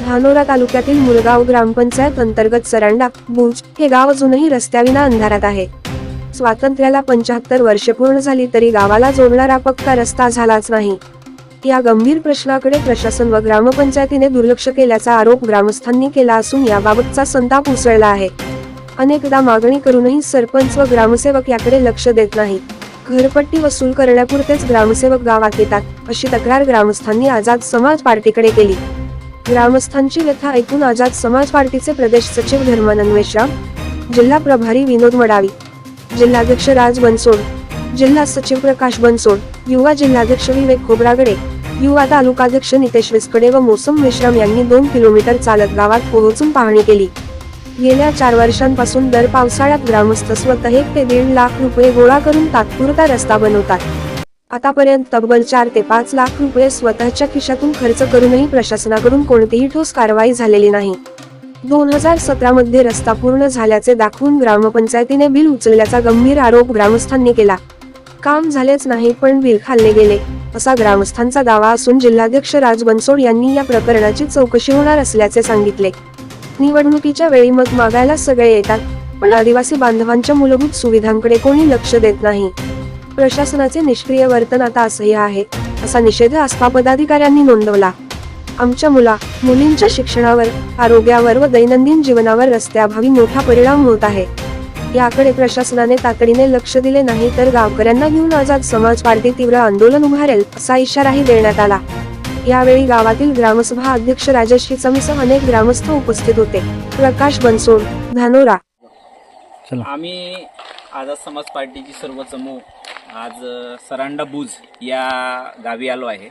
धानोरा तालुक्यातील मुरगाव ग्रामपंचायत अंतर्गत सरांडा बुज हे गाव अजूनही रस्त्याविना अंधारात आहे. स्वातंत्र्याला पंच्याहत्तर वर्षे पूर्ण झाली तरी गावाला जोडणारा पक्का रस्ता झालाच नाही. या गंभीर प्रश्नाकडे प्रशासन व ग्रामपंचायतीने दुर्लक्ष केल्याचा आरोप ग्रामस्थांनी केला असून याबाबतचा संताप उसळला आहे. अनेकदा मागणी करूनही सरपंच व ग्रामसेवक याकडे लक्ष देत नाहीत घरपट्टी वसूल करण्यापुरतेच ग्रामसेवक गावात येतात अशी तक्रार ग्रामस्थांनी आझाद समाज पार्टीकडे केली. ग्रामस्थांची व्यथा ऐकून आझाद समाज पार्टीचे प्रदेश सचिव धर्मानंद जिल्हा प्रभारी विनोद मडावी जिल्हाध्यक्ष राज बनसोड जिल्हा सचिव प्रकाश बनसोड युवा जिल्हाध्यक्ष विवेक खोबरागडे युवा तालुकाध्यक्ष नितेश विस्कडे व मोसम मेश्राम यांनी दोन किलोमीटर चालत गावात पोहोचून पाहणी केली. गेल्या चार वर्षांपासून दर पावसाळ्यात ग्रामस्थ स्वतः एक ते दीड लाख रुपये गोळा करून तात्पुरता रस्ता बनवतात. आतापर्यंत तब्बल चार ते पाच लाख रुपये स्वतःच्या खिशातून खर्च करूनही प्रशासनाकडून कोणतीही ठोस कारवाई झालेली नाही. दोन हजार सतरा मध्ये रस्ता पूर्ण झाल्याचे दाखवून ग्रामपंचायतीने बिल उचलल्याचा गंभीर आरोप ग्रामस्थांनी केला. काम झालेच नाही पण बिल खाल्ले गेले असा ग्रामस्थांचा दावा असून जिल्हाध्यक्ष राज बनसोड यांनी या प्रकरणाची चौकशी होणार असल्याचे सांगितले. निवडणुकीच्या वेळी मग मागायला सगळे येतात पण आदिवासी बांधवांच्या मूलभूत सुविधांकडे कोणी लक्ष देत नाही. प्रशासनाचे निष्क्रिय वर्तन आता असह्य आहे असा निषेध आस्था पदाधिकाऱ्यांनी नोंदवला. आमच्या मुला मुलींच्या शिक्षणावर आरोग्यावर व दैनंदिन जीवनावर रस्त्याअभावी मोठा परिणाम होत आहे. याकडे प्रशासनाने तातडीने लक्ष दिले नाही तर गावकऱ्यांना घेऊन आझाद समाज पार्टी तीव्र आंदोलन उभारेल असा इशाराही देण्यात आला. यावेळी गावातील ग्रामसभा अध्यक्ष राजेश हिचमीसह अनेक ग्रामस्थ उपस्थित होते. प्रकाश बनसोड धानोरा. चला. आम्ही आझाद समाज पार्टीची सर्व चमू आज सरांडा बुज या गावी आलो आहे.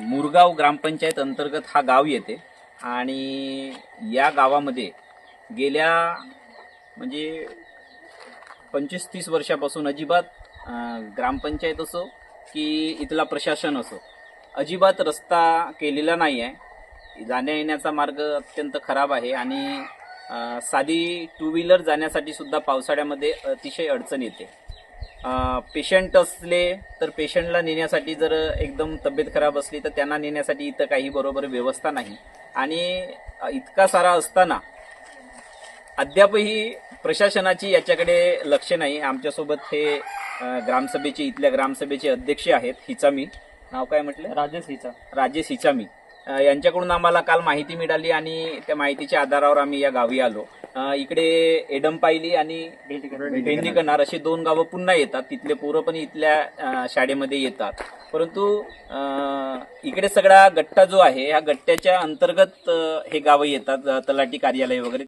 मुरगाव ग्रामपंचायत अंतर्गत हा गाव येते आणि या गावामध्ये गेल्या म्हणजे पंचवीस तीस वर्षापासून अजिबात ग्रामपंचायत असो की इथला प्रशासन असो अजिबात रस्ता केलेला नाही आहे. जाण्या येण्याचा मार्ग अत्यंत खराब आहे आणि साधी टू व्हीलर जाण्यासाठी सुद्धा पावसाळ्यामध्ये अतिशय अडचण येते. पेशंट असले तर पेशंटला नेण्यासाठी जर एकदम तब्येत खराब असली तर त्यांना नेण्यासाठी इथं काही बरोबर व्यवस्था नाही. आणि इतका सारा असताना अद्यापही प्रशासनाची याच्याकडे लक्ष नाही. आमच्यासोबत हे ग्रामसभेचे इथल्या ग्रामसभेचे अध्यक्ष आहेत हिचामी नाव काय म्हटलं? राजेश हिचा. राजेश हिचामी यांच्याकडून आम्हाला काल माहिती मिळाली आणि त्या माहितीच्या आधारावर आम्ही या गावी आलो. इकडे एडमपायली आणि भेंडीकनार अशी दोन गावं पुन्हा येतात. तिथले पोरं पण इथल्या शाळेमध्ये येतात. परंतु इकडे सगळा गट्टा जो आहे ह्या गट्ट्याच्या अंतर्गत हे गावं येतात तलाठी कार्यालय वगैरे.